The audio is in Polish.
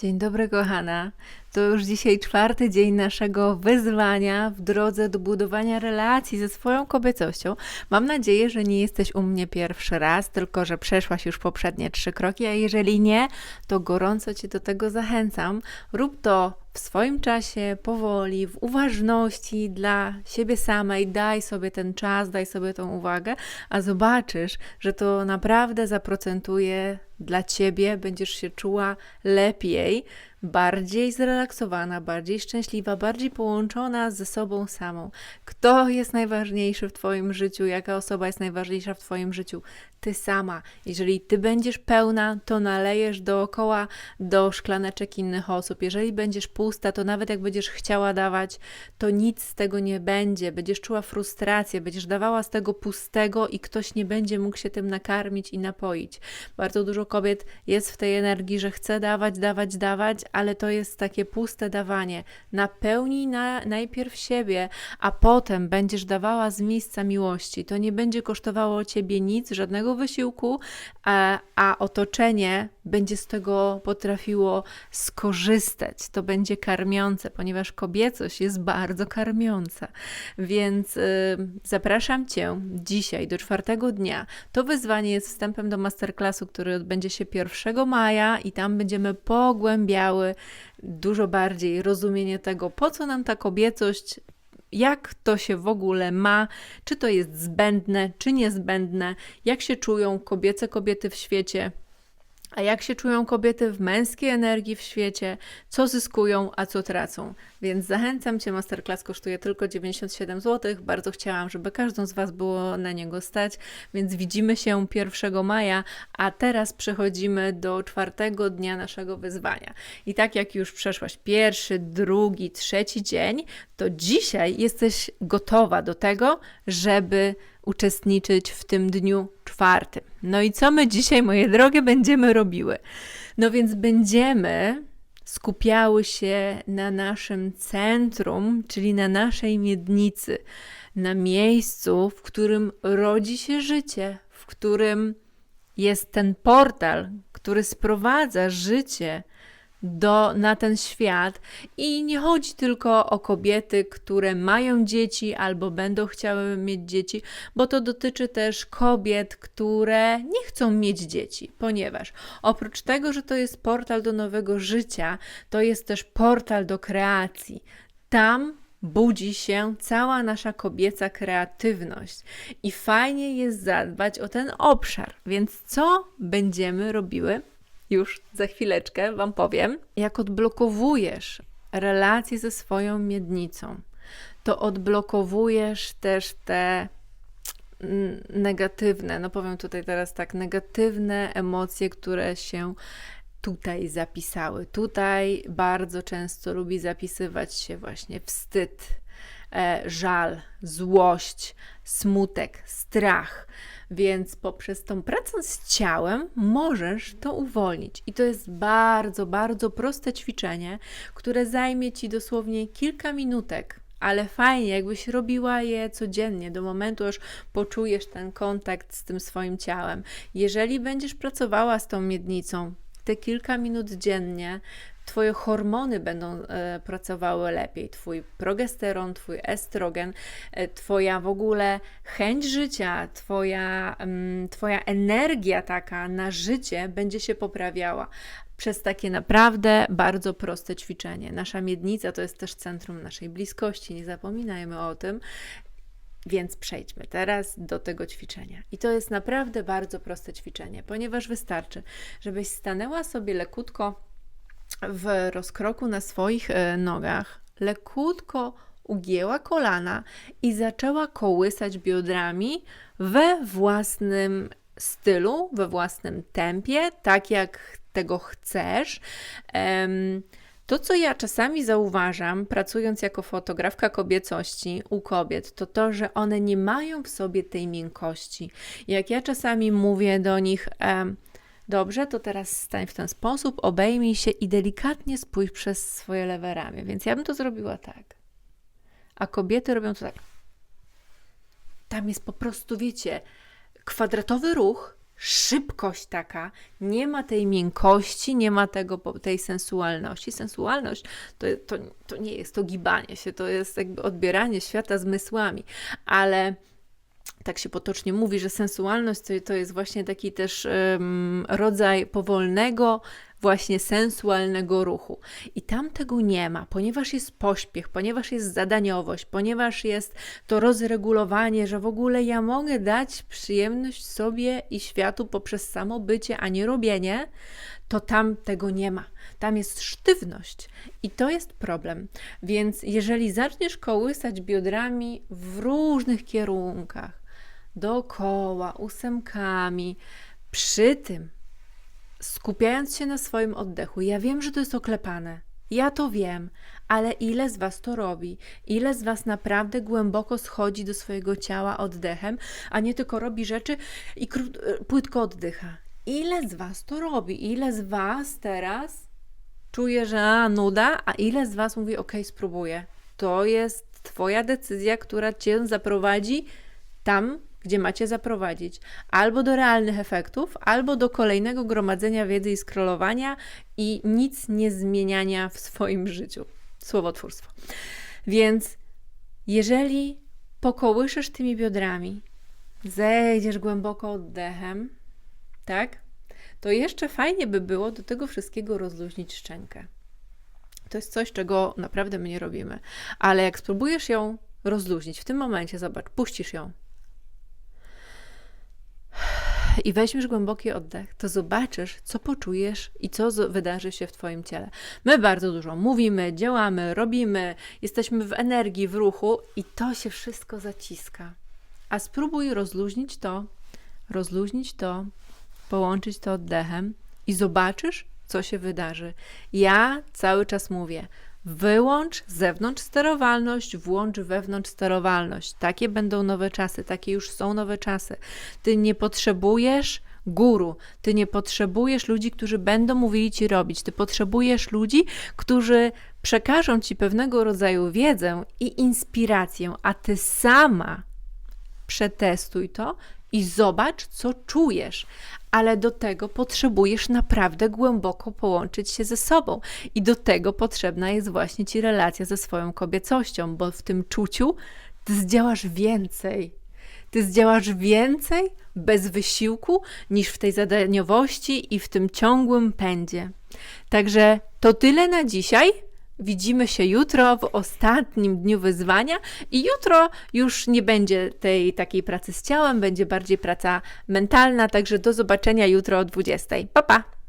Dzień dobry, kochana. To już dzisiaj czwarty dzień naszego wyzwania w drodze do budowania relacji ze swoją kobiecością. Mam nadzieję, że nie jesteś u mnie pierwszy raz, tylko że przeszłaś już poprzednie trzy kroki, a jeżeli nie, to gorąco Cię do tego zachęcam. Rób to w swoim czasie, powoli, w uważności dla siebie samej. Daj sobie ten czas, daj sobie tą uwagę, a zobaczysz, że to naprawdę zaprocentuje dla ciebie, będziesz się czuła lepiej, bardziej zrelaksowana, bardziej szczęśliwa, bardziej połączona ze sobą samą. Kto jest najważniejszy w Twoim życiu? Jaka osoba jest najważniejsza w Twoim życiu? Ty sama. Jeżeli Ty będziesz pełna, to nalejesz dookoła do szklaneczek innych osób. Jeżeli będziesz pusta, to nawet jak będziesz chciała dawać, to nic z tego nie będzie. Będziesz czuła frustrację, będziesz dawała z tego pustego i ktoś nie będzie mógł się tym nakarmić i napoić. Bardzo dużo kobiet jest w tej energii, że chce dawać, dawać, dawać, ale to jest takie puste dawanie. Napełnij na, najpierw siebie, a potem będziesz dawała z miejsca miłości. To nie będzie kosztowało ciebie nic, żadnego wysiłku, a, a otoczenie będzie z tego potrafiło skorzystać. To będzie karmiące, ponieważ kobiecość jest bardzo karmiąca. Więc y, zapraszam Cię dzisiaj do czwartego dnia. To wyzwanie jest wstępem do masterclassu, który odbędzie się 1 maja i tam będziemy pogłębiały dużo bardziej rozumienie tego, po co nam ta kobiecość, jak to się w ogóle ma, czy to jest zbędne, czy niezbędne, jak się czują kobiece kobiety w świecie, a jak się czują kobiety w męskiej energii w świecie, co zyskują, a co tracą. Więc zachęcam Cię, masterclass kosztuje tylko 97 zł. Bardzo chciałam, żeby każdą z Was było na niego stać, więc widzimy się 1 maja, a teraz przechodzimy do czwartego dnia naszego wyzwania. I tak jak już przeszłaś pierwszy, drugi, trzeci dzień, to dzisiaj jesteś gotowa do tego, żeby uczestniczyć w tym dniu czwartym. No i co my dzisiaj, moje drogie, będziemy robiły? No więc będziemy skupiały się na naszym centrum, czyli na naszej miednicy, na miejscu, w którym rodzi się życie, w którym jest ten portal, który sprowadza życie do, na ten świat. I nie chodzi tylko o kobiety, które mają dzieci albo będą chciały mieć dzieci, bo to dotyczy też kobiet, które nie chcą mieć dzieci, ponieważ oprócz tego, że to jest portal do nowego życia, to jest też portal do kreacji. Tam budzi się cała nasza kobieca kreatywność i fajnie jest zadbać o ten obszar. Więc co będziemy robiły? Już za chwileczkę Wam powiem, jak odblokowujesz relacje ze swoją miednicą, to odblokowujesz też te mm, negatywne, no powiem tutaj teraz tak, negatywne emocje, które się tutaj zapisały. Tutaj bardzo często lubi zapisywać się właśnie wstyd, żal, złość, smutek, strach. Więc poprzez tą pracę z ciałem możesz to uwolnić. I to jest bardzo, bardzo proste ćwiczenie, które zajmie ci dosłownie kilka minutek. Ale fajnie, jakbyś robiła je codziennie, do momentu, aż poczujesz ten kontakt z tym swoim ciałem. Jeżeli będziesz pracowała z tą miednicą, te kilka minut dziennie, Twoje hormony będą e, pracowały lepiej, Twój progesteron, Twój estrogen, e, Twoja w ogóle chęć życia, Twoja, mm, twoja energia taka na życie będzie się poprawiała przez takie naprawdę bardzo proste ćwiczenie. Nasza miednica to jest też centrum naszej bliskości, nie zapominajmy o tym. Więc przejdźmy teraz do tego ćwiczenia. I to jest naprawdę bardzo proste ćwiczenie, ponieważ wystarczy, żebyś stanęła sobie lekutko w rozkroku na swoich e, nogach, lekutko ugięła kolana i zaczęła kołysać biodrami we własnym stylu, we własnym tempie, tak jak tego chcesz. To, co ja czasami zauważam, pracując jako fotografka kobiecości u kobiet, to to, że one nie mają w sobie tej miękkości. Jak ja czasami mówię do nich, Dobrze, to teraz stań w ten sposób, obejmij się i delikatnie spójrz przez swoje lewe ramię. Więc ja bym to zrobiła tak. A kobiety robią to tak. Tam jest po prostu, wiecie, kwadratowy ruch, szybkość taka, nie ma tej miękkości, nie ma tego, tej sensualności. Sensualność to, to, to nie jest to gibanie się, to jest jakby odbieranie świata zmysłami, ale tak się potocznie mówi, że sensualność to, to jest właśnie taki też em, rodzaj powolnego, właśnie sensualnego ruchu. I tam tego nie ma, ponieważ jest pośpiech, ponieważ jest zadaniowość, ponieważ jest to rozregulowanie, że w ogóle ja mogę dać przyjemność sobie i światu poprzez samo bycie, a nie robienie, to tam tego nie ma. Tam jest sztywność i to jest problem. Więc jeżeli zaczniesz kołysać biodrami w różnych kierunkach, dookoła, ósemkami, przy tym skupiając się na swoim oddechu, ja wiem, że to jest oklepane. Ja to wiem, ale ile z Was to robi? Ile z Was naprawdę głęboko schodzi do swojego ciała oddechem, a nie tylko robi rzeczy i kró- płytko oddycha? Ile z Was to robi? Ile z Was teraz czuje, że a, nuda, a ile z Was mówi, ok, spróbuję. To jest Twoja decyzja, która Cię zaprowadzi tam, gdzie macie zaprowadzić. Albo do realnych efektów, albo do kolejnego gromadzenia wiedzy i scrollowania i nic nie zmieniania w swoim życiu. Słowotwórstwo. Więc jeżeli pokołyszysz tymi biodrami, zejdziesz głęboko oddechem, tak? To jeszcze fajnie by było do tego wszystkiego rozluźnić szczękę. To jest coś, czego naprawdę my nie robimy. Ale jak spróbujesz ją rozluźnić w tym momencie, zobacz, puścisz ją i weźmiesz głęboki oddech, to zobaczysz, co poczujesz i co wydarzy się w Twoim ciele. My bardzo dużo mówimy, działamy, robimy, jesteśmy w energii, w ruchu i to się wszystko zaciska. A spróbuj rozluźnić to, rozluźnić to, połączyć to oddechem i zobaczysz, co się wydarzy. Ja cały czas mówię, wyłącz zewnątrz sterowalność, włącz wewnątrz sterowalność. Takie będą nowe czasy, takie już są nowe czasy. Ty nie potrzebujesz guru, ty nie potrzebujesz ludzi, którzy będą mówili ci robić. Ty potrzebujesz ludzi, którzy przekażą ci pewnego rodzaju wiedzę i inspirację, a ty sama przetestuj to i zobacz, co czujesz. Ale do tego potrzebujesz naprawdę głęboko połączyć się ze sobą. I do tego potrzebna jest właśnie ci relacja ze swoją kobiecością, bo w tym czuciu ty zdziałasz więcej. Ty zdziałasz więcej bez wysiłku niż w tej zadaniowości i w tym ciągłym pędzie. Także to tyle na dzisiaj. Widzimy się jutro w ostatnim dniu wyzwania i jutro już nie będzie tej takiej pracy z ciałem, będzie bardziej praca mentalna, także do zobaczenia jutro o 20. Pa pa!